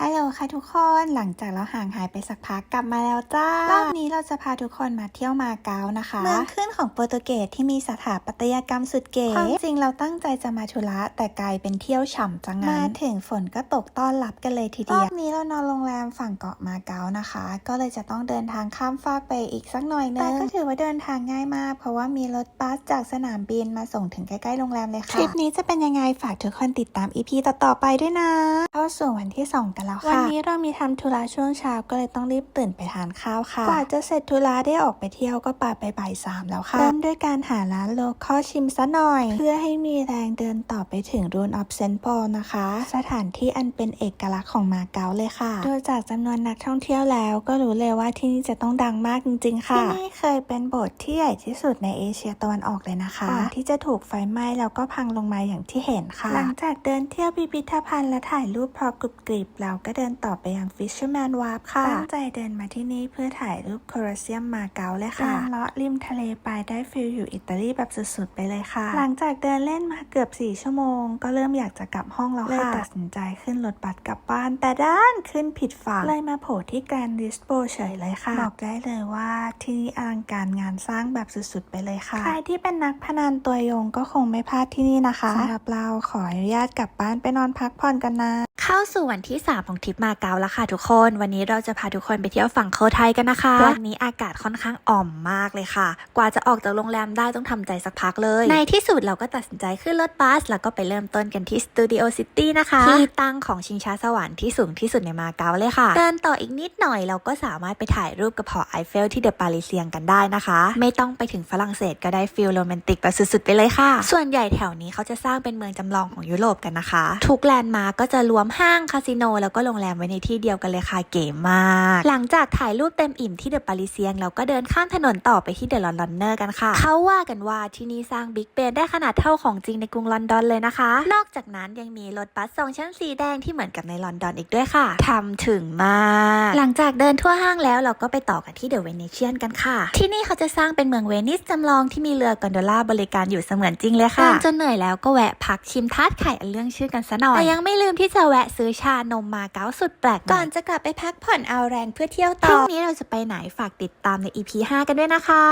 ฮัลโหลค่ะทุกคนหลังจากเราห่างหายไปสักพักกลับมาแล้วจ้ารอบนี้เราจะพาทุกคนมาเที่ยวมาเก๊านะคะเมืองขึ้นของโปรตุเกสที่มีสถาปัตยกรรมสุดเก๋ความจริงเราตั้งใจจะมาธุระแต่กลายเป็นเที่ยวฉ่ำจังงั้นมาถึงฝนก็ตกต้อนรับกันเลยทีเดียวรอบนี้เรานอนโรงแรมฝั่งเกาะมาเก๊านะคะ ก็เลยจะต้องเดินทางข้ามฟากไปอีกสักหน่อยนึงแต่ก็ถือว่าเดินทางง่ายมาก เพราะว่ามีรถบัสจากสนามบินมาส่งถึงใกล้ๆโรงแรมเลยค่ะทริปนี้จะเป็นยังไงฝากทุกคนติดตาม EP ต่อๆไปด้วยนะเข้าสู่วันที่สองกันแล้วค่ะ วันนี้เรามีทำธุระช่วงเช้าก็เลยต้องรีบตื่นไปทานข้าวค่ะ กว่าจะเสร็จธุระได้ออกไปเที่ยวก็ป่าไปบ่ายสามแล้วค่ะ เริ่มด้วยการหาร้านโลคอลชิมซะหน่อย เพื่อให้มีแรงเดินต่อไปถึงรูนออฟเซนปอลนะคะ สถานที่อันเป็นเอกลักษณ์ของมาเก๊าเลยค่ะดูจากจำนวนนักท่องเที่ยวแล้วก็รู้เลยว่าที่นี่จะต้องดังมากจริง ๆ ค่ะ ที่นี่เคยเป็นโบสถ์ที่ใหญ่ที่สุดในเอเชียตะวันออกเลยนะคะก่อนที่จะถูกไฟไหม้แล้วก็พังลงมาอย่างที่เห็นค่ะ หลังจากเดินเที่ยวพิพิธภัณฑ์และถ่ายรูปพอกรุบกริบเราก็เดินต่อไปยัง Fisherman Wharf ค่ะ ตั้งใจเดินมาที่นี่เพื่อถ่ายรูปโคลอสเซียมมาเก๊าเลยค่ะเดินเลาะริมทะเลไปได้ฟิลอยู่อิตาลีแบบสุดๆไปเลยค่ะ หลังจากเดินเล่นมาเกือบ 4 ชั่วโมง ก็เริ่มอยากจะกลับห้องแล้วค่ะ เลยตัดสินใจขึ้นรถบัสกลับบ้าน แต่ด้านขึ้นผิดฝั่งเลยมาโผล่ที่แกรนด์ลิสโบเฉยเลยค่ะ บอกได้เลยว่าที่นี่อลังการงานสร้างแบบสุดๆไปเลยค่ะ ใครที่เป็นนักพนันตัวยงก็คงไม่พลาดที่นี่นะคะสำหรับเราขออนุญาตกลับบ้านไปนอนพักผ่อนกันนะ เข้าสู่วันที่ 3 ของทริปมาเก๊าแล้วค่ะทุกคน วันนี้เราจะพาทุกคนไปเที่ยวฝั่งโคไทยกันนะคะ วันนี้อากาศค่อนข้างอ่อมมากเลยค่ะ กว่าจะออกจากโรงแรมได้ต้องทำใจสักพักเลย ในที่สุดเราก็ตัดสินใจขึ้นรถบัส แล้วก็ไปเริ่มต้นกันที่สตูดิโอซิตี้นะคะที่ตั้งของชิงช้าสวรรค์ที่สูงที่สุดในมาเก๊าเลยค่ะ เดินต่ออีกนิดหน่อยเราก็สามารถไปถ่ายรูปกับหอไอเฟลที่เดอะปารีเซียงกันได้นะคะ ไม่ต้องไปถึงฝรั่งเศสก็ได้ฟิลโรแมนติกแบบสุดๆไปเลยค่ะ ส่วนใหญ่แถวนี้เขาจะสร้างเป็นเมืองจำลองของยุโรปกันนะคะ ทุกแลนด์มาร์กก็จะรวมห้างคาสิโน แล้วก็โรงแรมไว้ในที่เดียวกันเลยค่ะเก๋มาก หลังจากถ่ายรูปเต็มอิ่มที่เดอะปารีเซียงเราก็เดินข้ามถนนต่อไปที่เดอะลอนดอนเนอร์กันค่ะ เขาว่ากันว่าที่นี่สร้างบิ๊กเบนได้ขนาดเท่าของจริงในกรุงลอนดอนเลยนะคะ นอกจากนั้นยังมีรถบัสสองชั้นสีแดงที่เหมือนกับในลอนดอนอีกด้วยค่ะทำถึงมาก หลังจากเดินทั่วห้างแล้วเราก็ไปต่อกันที่เดอะเวเนเชียนกันค่ะ ที่นี่เขาจะสร้างเป็นเมืองเวนิสจำลองที่มีเรือกอนโดล่าบริการอยู่เสมือนจริงเลยค่ะจนเหนื่อยแล้วก็แวะพักชิมทาร์ตไข่อันเรื่องชื่อกันซะหน่อยแต่ยังไม่ลืมที่จะแวะซื้อชานมมาเก๊าสุดแปลกก่อนจะกลับไปพักผ่อนเอาแรงเพื่อเที่ยวต่อพรุ่งนี้เราจะไปไหนฝากติดตามใน EP 5 กันด้วยนะคะ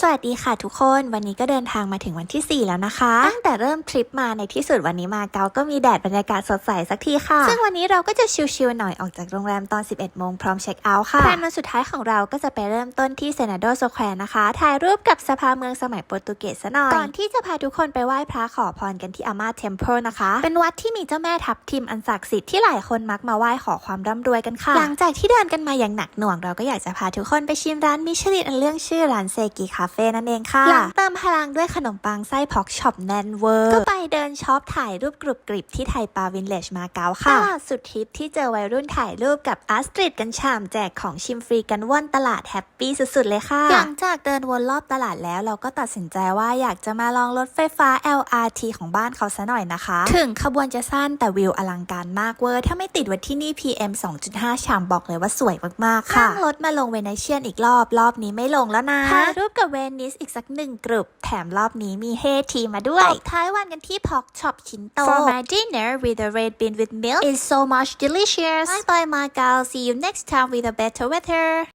สวัสดีค่ะทุกคนวันนี้ก็เดินทางมาถึงวันที่ 4 แล้วนะคะ ตั้งแต่เริ่มทริปมาในที่สุดวันนี้มาเกาก็มีแดดบรรยากาศสดใสสักทีค่ะ ซึ่งวันนี้เราก็จะชิลๆหน่อยออกจากโรงแรมตอน 11 โมงพร้อมเช็คเอาท์ค่ะแผนวันสุดท้ายของเราก็จะไปเริ่มต้นที่เซนาโดสแควร์นะคะถ่ายรูปกับสภาเมืองสมัยโปรตุเกสซะหน่อย ก่อนที่จะพาทุกคนไปไหว้พระขอพรกันที่อามาเทมเพลนะคะ เป็นวัดที่มีเจ้าแม่ทับทิมอันศักดิ์สิทธิ์ที่หลายคนมักมาไหว้ขอความร่ำรวยกันค่ะ หลังจากที่เดินกันมาอย่างหนักหน่วงเราก็อยากจะพาทุกคนไปชิมร้านมิชลินอันเรื่องชื่อร้านเซกิคาเฟ่นั่นเองค่ะ หลังเติมพลังด้วยขนมปังไส้พอกช็อปแน่นเวอร์ ก็ไปเดินช็อปถ่ายรูปกรุบกริบที่ไทยปาวินเลจมาเก๊าค่ะตลาดสุดทิปที่เจอวัยรุ่นถ่ายรูปกับอาสตริดกันฉ่ำแจกของชิมฟรีกันว่อนตลาดแฮปปี้สุดๆเลยค่ะ หลังจากเดินวนรอบตลาดแล้วเราก็ตัดสินใจว่าอยากจะมาลองรถไฟฟ้า LRT ของบ้านเขาซะหน่อยนะคะ ถึงขบวนจะสั้นแต่วิวอลังการมากเวอร์ ถ้าไม่ติดว่าที่นี่ PM 2.5ฉ่ำบอกเลยว่าสวยมากๆค่ะนั่งรถมาลงเวเนเชียนอีกรอบรอบนี้ไม่ลงแล้วนะถ่ายรูปกับเวนิสอีกสักหนึ่งกลุ่มแถมรอบนี้มีเฮทีมาด้วยตบท้ายวันกันที่พอกช็อปชินโต For my dinner with a red bean with milk is so much delicious Bye bye Macau see you next time with a better weather